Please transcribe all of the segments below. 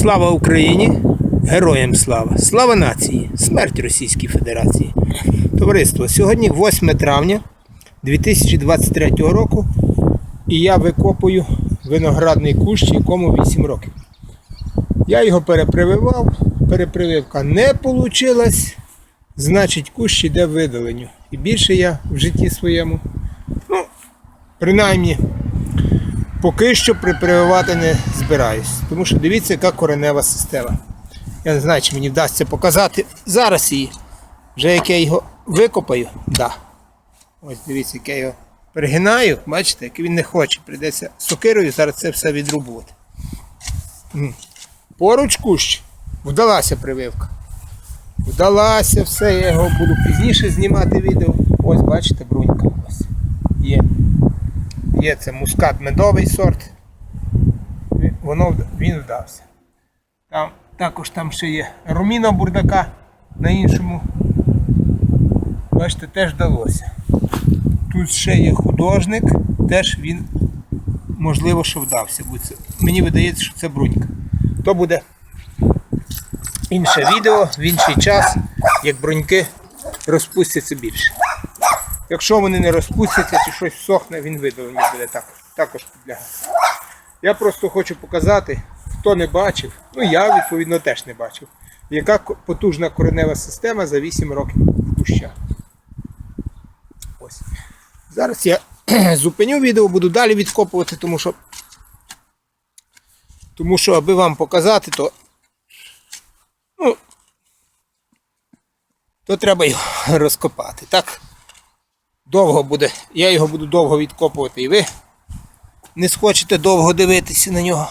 Слава Україні! Героям слава! Слава нації! Смерть Російській Федерації! Товариство, сьогодні 8 травня 2023 року і я викопую виноградний кущ, якому 8 років. Я його перепрививав, перепрививка не вийшла, значить кущ іде видаленню. І більше я в житті своєму, ну, принаймні, поки що припрививати не збираюсь. Тому що дивіться, яка коренева система. Я не знаю, чи мені вдасться показати зараз її. Вже як я його викопаю, да. Ось дивіться, як я його перегинаю, бачите, як він не хоче. Прийдеться сокирою зараз це все відрубувати. Поруч кущ. Вдалася прививка. Вдалася, все, я його буду пізніше знімати відео. Ось, бачите, брунька. Ось. Є. Є це мускат медовий сорт. Воно він вдався. Там, також там ще є руміна бурдака на іншому. Бачите, теж вдалося. Тут ще є художник, теж він можливо, що вдався. Мені видається, що це брунька. То буде інше відео в інший час, як бруньки розпустяться більше. Якщо вони не розпустяться чи щось всохне, він видалений буде так, також підлягати. Я просто хочу показати, хто не бачив, ну я відповідно теж не бачив, яка потужна коренева система за 8 років в. Ось. Зараз я зупиню відео, буду далі відкопувати, тому що, тому що аби вам показати, то, ну, то треба його розкопати. Так довго буде, я його буду довго відкопувати і ви не схочете довго дивитися на нього.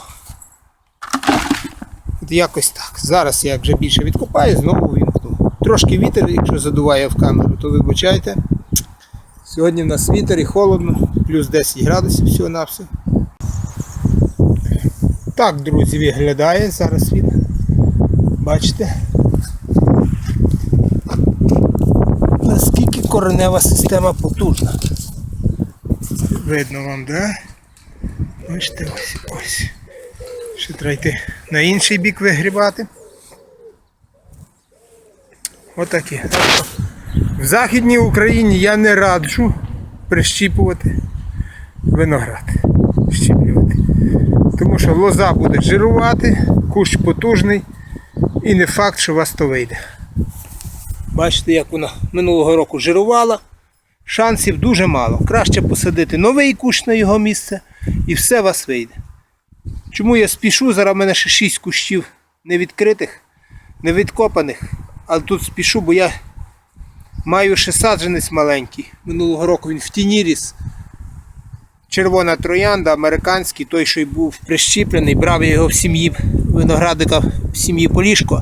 От якось так. Зараз я вже більше відкопаю, знову вімкну. Трошки вітер, якщо задуває в камеру, то вибачайте. Сьогодні в нас вітер і холодно, плюс 10 градусів всього на все. Так, друзі, виглядає зараз він. Бачите? Коренева система потужна. Видно вам, да? Бачите, ось ось. Ще треба йти на інший бік вигрібати. Отакі. В Західній Україні я не раджу прищіпувати виноград. Щіплювати. Тому що лоза буде жирувати, кущ потужний і не факт, що у вас то вийде. Бачите, як вона минулого року жирувала. Шансів дуже мало. Краще посадити новий кущ на його місце і все у вас вийде. Чому я спішу? Зараз в мене ще 6 кущів невідкритих, невідкопаних. Але тут спішу, бо я маю ще саджанець маленький. Минулого року він в тіні ріс. Червона троянда, американський, той, що й був прищіплений, брав я його в сім'ї виноградика в сім'ї Полішко.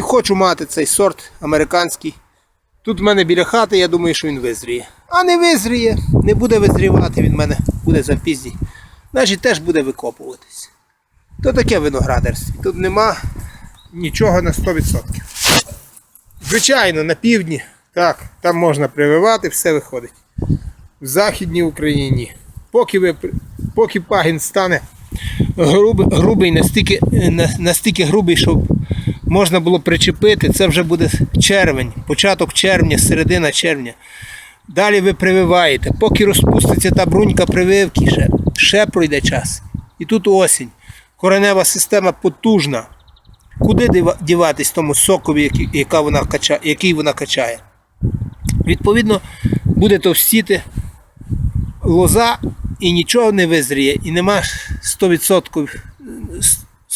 І хочу мати цей сорт американський. Тут в мене біля хати, я думаю, що він визріє. А не визріє, не буде визрівати, він в мене буде запізній. Значить теж буде викопуватись. То таке виноградарство. Тут нема нічого на 100%. Звичайно, на півдні, так, там можна прививати, все виходить. В Західній Україні. Поки, ви, поки пагін стане грубий, грубий настільки, е, настільки грубий, щоб можна було причепити, це вже буде червень, початок червня, середина червня. Далі ви прививаєте. Поки розпуститься та брунька прививки, ще, ще пройде час. І тут осінь. Коренева система потужна. Куди діватись тому сокові, яка вона кача, який вона качає? Відповідно, буде товстіти лоза і нічого не визріє, і нема 100%,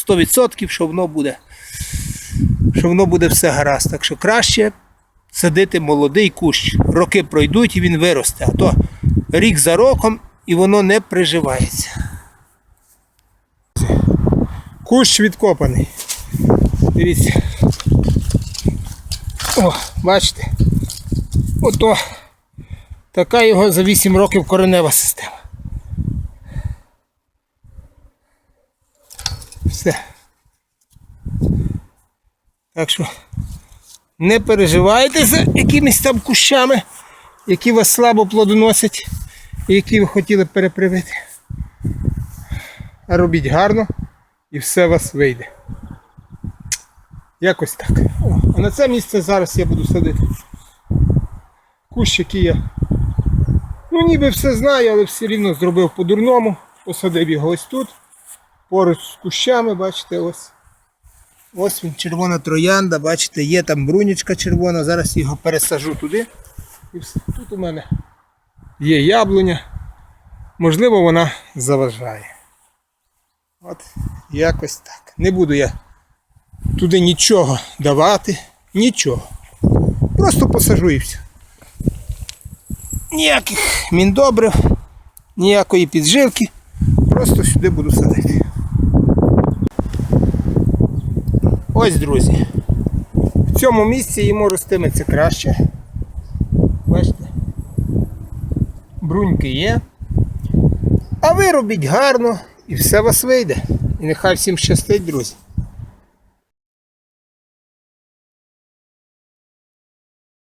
100% що воно буде, що воно буде все гаразд. Так що краще садити молодий кущ. Роки пройдуть і він виросте, а то рік за роком і воно не приживається. Кущ відкопаний. Дивіться. О, бачите? Ото така його за 8 років коренева система. Все. Так що не переживайте за якимись там кущами, які вас слабо плодоносять і які ви хотіли перепривити. А робіть гарно і все вас вийде. Якось так. О, а на це місце зараз я буду садити. Кущ, який я. Ну, ніби все знаю, але все рівно зробив по-дурному. Посадив його ось тут. Поруч з кущами, бачите, ось. Ось він, червона троянда, бачите, є там брунічка червона, зараз його пересажу туди. І. Тут у мене є яблуня. Можливо, вона заважає. От якось так. Не буду я туди нічого давати. Нічого. Просто посажу і все. Ніяких міндобрив, ніякої підживки. Просто сюди буду садити. Ось, друзі. В цьому місці йому ростиметься краще. Бачите? Бруньки є. А ви робіть гарно і все вас вийде. І нехай всім щастить, друзі.